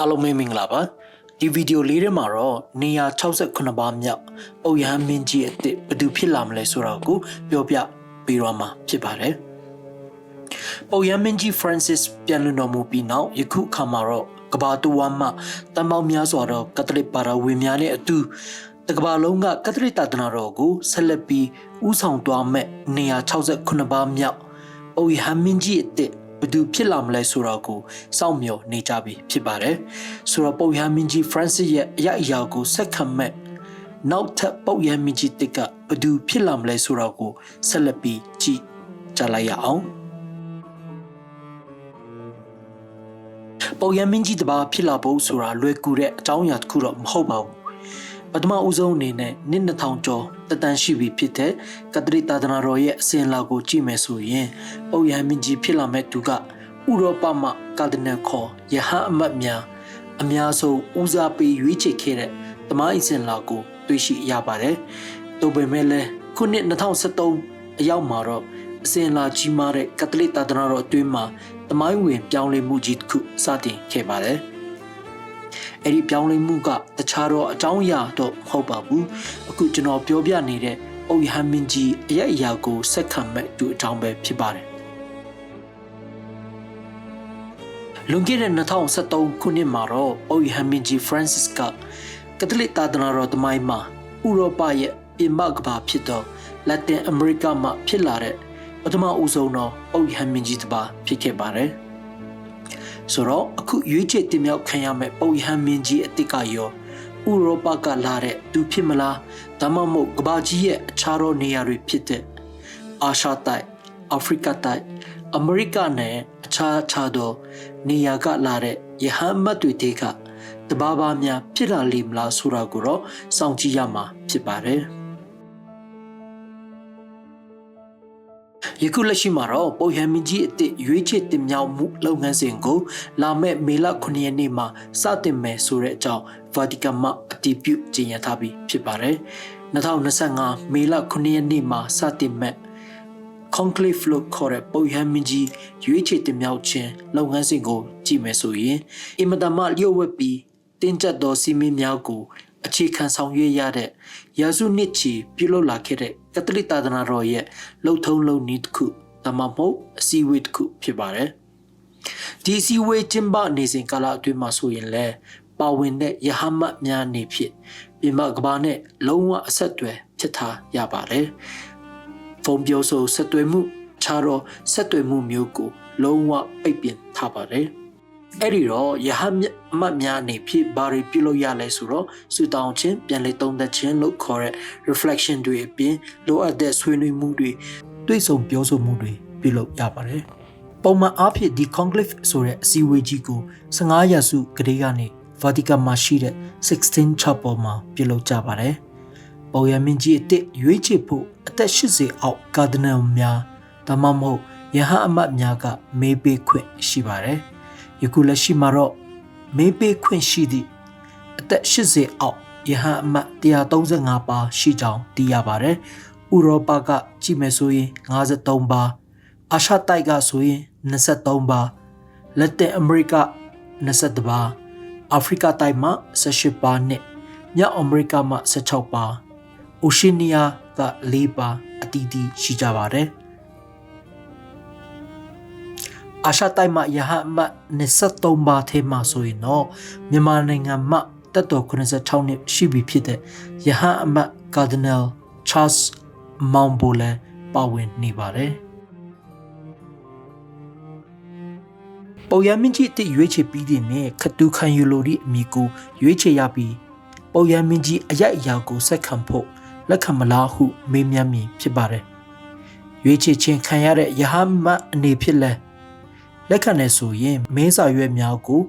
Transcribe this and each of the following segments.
အားလုံးပဲမင်္ဂလာပါဒီဗီဒီယိုလေးထဲမှာတော့နေရာ68ပါးမြောက်ပုပ်ရဟန်းမင်းကြီးအစ်စ်ဘယ်သူဖြစ်လာမလဲဆိုတော့ကိုပြောပြပေးတော့မှာဖြစ်ပါတယ်ပုပ်ရဟန်းမင်းကြီး Francis ပြန်လွန်တော်မူပြီးနောက်ယခုအခါမှာတော့ကဘာတူဝါမှတန်ပေါင်းများစွာသောကက်သလစ်ပါရဝေများနဲ့အတူတကဘာလုံးကကက်သလစ်တာသနာတော်ကိုဆက်လက်ပြီးဥဆောင်သွားမဲ့နေရာ68ပါးမြောက်ပုပ်ရဟန်းမင်းကြီးအစ်စ် ဘယ်သူဖြစ်လာမလဲဆိုတော့ကိုစောင့်မျှော်နေကြပြီဖြစ်ပါတယ်ဆိုတော့ပုပ်ရဟန်းမင်းကြီး Francis ရဲ့အရာအရာကိုဆက်ခံမဲ့နောက်ထပ်ပုပ်ရဟန်းမင်းကြီးတစ်ကဘယ်သူဖြစ်လာမလဲဆိုတော့ကိုဆက်လက်ပြီးကြည့်ကြလိုက်ရအောင်ပုပ်ရဟန်းမင်းကြီးတစ်ပါးဖြစ်လာဖို့ဆိုတာလွယ်ကူတဲ့အကြောင်းအရာတစ်ခုတော့မဟုတ်ပါဘူးပထမဦးဆုံးအနေနဲ့နှစ်2000ကျော် တတန်ရှိပြီဖြစ်တဲ့ကတရိတာသနာတော်ရဲ့အစဉ်အလာကိုကြည့်မယ်ဆိုရင်ပုပ်ရဟန်းမင်းကြီးဖြစ်လာမဲ့သူကဥရောပမှကာဒီနယ်ခေါ်ယဟန်အမတ်များအများဆုံးဦးစားပေးရွေးချယ်ခဲ့တဲ့တမိုင်းအစဉ်အလာကိုတွေ့ရှိရပါတယ်။ဒါပေမဲ့လည်းခုနှစ်2023အရောက်မှာတော့အစဉ်အလာကြီးမားတဲ့ကတလိတာသနာတော်အတွင်းမှာတမိုင်းဝင်ပြောင်းလဲမှုကြီးတစ်ခုစတင်ခဲ့ပါတယ်။ အဲ့ဒီပြောင်းလဲမှုကတခြားတော့အကြောင်းအရာတော့မဟုတ်ပါဘူးအခုကျွန်တော်ပြောပြနေတဲ့အိုယဟန်မင်းကြီးအရက်အရာကိုစက်ခံမဲ့သူအကြောင်းပဲဖြစ်ပါတယ်လွန်ခဲ့တဲ့2023ခုနှစ်မှာတော့အိုယဟန်မင်းကြီး Francis ကကက်သလစ်သာသနာတော်သမိုင်းမှာဥရောပရဲ့ပြင်ပကမ္ဘာဖြစ်သောလက်တင်အမေရိကမှာဖြစ်လာတဲ့ပထမဦးဆုံးသောအိုယဟန်မင်းကြီးတစ်ပါးဖြစ်ခဲ့ပါတယ်။ ဆိုတော့အခုရွေးချယ်တင်မြှောက်ခံရမယ့်ပုပ်ယဟန်မင်းကြီးအစ်စ်ကရောဥရောပကလာတဲ့သူဖြစ်မလားဒါမှမဟုတ်ကမ္ဘာကြီးရဲ့အခြားသောနေရာတွေဖြစ်တဲ့အာရှတိုက်အာဖရိကတိုက်အမေရိကနဲ့အခြားအခြားသောနေရာကလာတဲ့ယဟန်မတ်တွေတဲကတဘာဘာများဖြစ်လာလိမ့်မလားဆိုတာကိုတော့စောင့်ကြည့်ရမှာဖြစ်ပါတယ်။ ယခုလက်ရှိမှာတော့ပုပ်ဟန်မင်းကြီးအစ်စ်ရွေးချယ်တင်မြှောက်မှုလုပ်ငန်းစဉ်ကိုလာမယ့်မေလ9ရက်နေ့မှာစတင်မယ်ဆိုတဲ့အကြောင်း Vatican မှအတည်ပြုကြေညာထားပြီးဖြစ်ပါတယ်။2025မေလ9ရက်နေ့မှာစတင်မဲ့ conclave လို့ခေါ်တဲ့ပုပ်ဟန်မင်းကြီးရွေးချယ်တင်မြှောက်ခြင်းလုပ်ငန်းစဉ်ကိုကြည့်မယ်ဆိုရင်အင်မတန်မှလျှို့ဝှက်ပြီးတင်းကျပ်သောစီမင်းများကိုအခြေခံဆောင်ရွက်ရတဲ့ရာစုနှစ်ချီပြုလုပ်လာခဲ့တဲ့ ကက်သလစ်သာသနာတော်ရဲ့လှုပ်ထုံးလုပ်နည်းတစ်ခုဒါမှမဟုတ်အစည်းအဝေးတစ်ခုဖြစ်ပါတယ်။ဒီအစည်းအဝေးကျင်းပနေစဉ်ကာလအတွင်းမှာဆိုရင်လည်းပါဝင်တဲ့ယဟမတ်များနေဖြစ်ပြမကဘာနဲ့လုံးဝအဆက်အသွယ်ဖြစ်ထားရပါတယ်။ဖုန်းပြောဆိုဆက်သွယ်မှုခြားတော့ဆက်သွယ်မှုမျိုးကိုလုံးဝပိတ်ပင်ထားပါတယ်။ အဲ့ဒီတော့ယဟမတ်များအနေဖြင့်ဘာတွေပြုလုပ်ရလဲဆိုတော့စူတောင်းခြင်းပြန်လေသုံးသက်ခြင်းလို့ခေါ်တဲ့ reflection တွေအပြင်လိုအပ်တဲ့ဆွေးနွေးမှုတွေတွေ့ဆုံပြောဆိုမှုတွေပြုလုပ်ရပါတယ်ပုံမှန်အားဖြင့်ဒီ conclave ဆိုတဲ့အစည်းအဝေးကြီးကို15ရာစုကလေးကနေ Vatican မှာရှိတဲ့16 chapel မှာပြုလုပ်ကြပါတယ်ပုံရမင်းကြီးအစ်စ်ရွေးချယ်ဖို့အသက်80အောက်ကာဒီနယ်များဒါမှမဟုတ်ယဟန်အမတ်များကမေးပေးခွင့်ရှိပါတယ်။ ယခုလက်ရှိမှာတော့မေးပေးခွင့်ရှိသည့်အသက်80အောက်ယဟန်အမတ်135ပါရှိကြောင်းသိရပါတယ်။ဥရောပကကြည့်မယ်ဆိုရင်53ပါအာရှတိုက်ကဆိုရင်23ပါလက်တင်အမေရိက22ပါအာဖရိကတိုက်မှာ18ပါနဲ့မြောက်အမေရိကမှာ16ပါအိုရှီနီးယားက4ပါအတီးတီးရှိကြပါတယ်။ အာရှတိုက်မှယဟန်အမတ်23ပါထဲမှာဆိုရင်တော့မြန်မာနိုင်ငံမှတက်တော်86နှစ်ရှိပြီဖြစ်တဲ့ယဟန်အမတ်ကာဒီနယ်ချားစ်မောင်ဘိုလန်ပါဝင်နေပါတယ်ပေါ်ရမင်းကြီးတရွေးချယ်ပြီးတဲ့နေ့ခတူခံယူလိုဒီအမိကိုရွေးချယ်ရပြီးပေါ်ရမင်းကြီးအရက်အရာကိုဆက်ခံဖို့လက်ခံမလားဟုမေးမြန်းမည်ဖြစ်ပါတယ်ရွေးချယ်ခြင်းခံရတဲ့ယဟန်မတ်အနေဖြစ်လဲ လက်ခံနေဆိုရင်မင်းစာရွက်များကို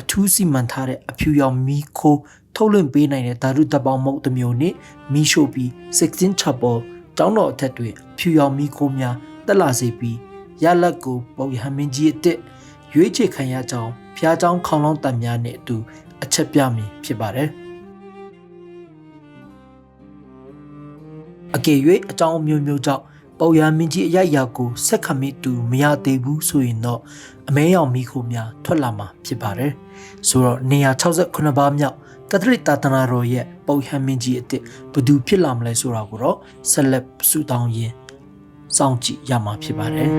အထူးစီမံထားတဲ့အဖြူရောင်မီးခိုးထုတ်လွှင့်ပေးနိုင်တဲ့ဓာတုတပေါင်းမုတ်တစ်မျိုးနဲ့မီးရှို့ပြီး16 chapel ကျောင်းတော်အထက်တွင်အဖြူရောင်မီးခိုးများတက်လာစေပြီးရလက်ကိုပုံရဟမင်းကြီးအစ်စ်ရွေးချယ်ခံရကြောင်းဖျားเจ้าခေါင်လောင်းတန်များနဲ့အတူအချက်ပြမည်ဖြစ်ပါတယ်အကယ်၍အကြောင်းမျိုးမျိုးကြောင့် ပုပ်ရမင်းကြီးအရိုက်အရာကိုဆက်ခမိသူမရသေးဘူးဆိုရင်တော့အမဲရောင်မိခိုများထွက်လာမှာဖြစ်ပါတယ်ဆိုတော့168ပါးမြောက်ကသရစ်တာသနာတော်ရဲ့ပုပ်ရမင်းကြီးအစ်စ်ဘယ်သူဖြစ်လာမလဲဆိုတာကိုတော့ဆက်လက်စုတောင်းရင်းစောင့်ကြည့်ရမှာဖြစ်ပါတယ်